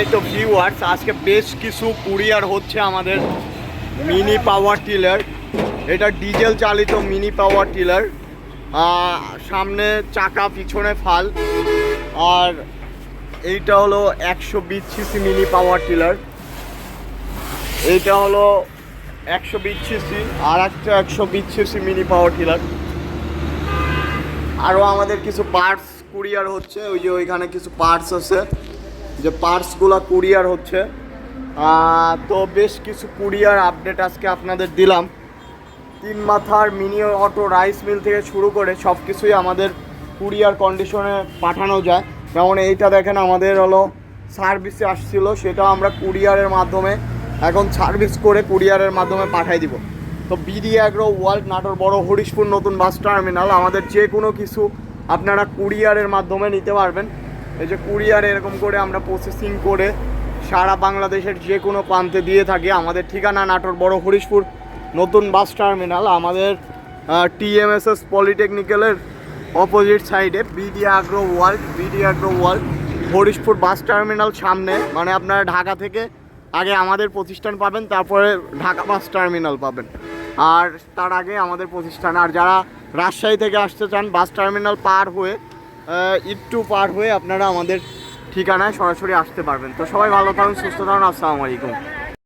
এই তো ভিউয়ার্স আজকে বেশ কিছু কুরিয়ার হচ্ছে আমাদের মিনি পাওয়ার টিলার এটা ডিজেল চালিত মিনি পাওয়ার টিলার সামনে চাকা, পিছনে ফাল। আর এইটা হলো একশো বিশ সিসি মিনি পাওয়ার টিলার এইটা হলো একশো বিশ সিসি আর একটা একশো বিশ সিসি মিনি পাওয়ার টিলার আরও আমাদের কিছু পার্টস কুরিয়ার হচ্ছে, ওই যে ওইখানে কিছু পার্টস আছে। যে পার্টসগুলো কুরিয়ার হচ্ছে। তো বেশ কিছু কুরিয়ার আপডেট আজকে আপনাদের দিলাম। তিন মাথার মিনি অটো রাইস মিল থেকে শুরু করে সব কিছুই আমাদের কুরিয়ার কন্ডিশনে পাঠানো যায়। যেমন এইটা দেখেন, আমাদের হলো সার্ভিসে আসছিল সেটা আমরা কুরিয়ারের মাধ্যমে, এখন সার্ভিস করে কুরিয়ারের মাধ্যমে পাঠাই দিব। তো বিডি অ্যাগ্রো ওয়ার্ল্ড নাটোর, বড় হরিশপুর নতুন বাস টার্মিনাল, আমাদের যে কোনো কিছু আপনারা কুরিয়ারের মাধ্যমে নিতে পারবেন। এই যে কুরিয়ার এরকম করে আমরা প্রসেসিং করে সারা বাংলাদেশের যে কোনো প্রান্তে দিয়ে থাকি। আমাদের ঠিকানা নাটোর বড় হরিশপুর, নতুন বাস টার্মিনাল। আমাদের টিএমএসএস পলিটেকনিক্যালের অপোজিট সাইডে BD agro world BD agro world Harishpur bus terminal সামনে। মানে আপনারা ঢাকা থেকে আগে আমাদের প্রতিষ্ঠান পাবেন, তারপরে ঢাকা বাস টার্মিনাল পাবেন। আর তার আগে আমাদের প্রতিষ্ঠান। আর যারা রাজশাহী থেকে আসতে চান, বাস টার্মিনাল পার হয়ে একটু পার হয়ে আপনারা আমাদের ঠিকানায় সরাসরি আসতে পারবেন। তো সবাই ভালো থাকুন, সুস্থ থাকুন, আসসালামু আলাইকুম।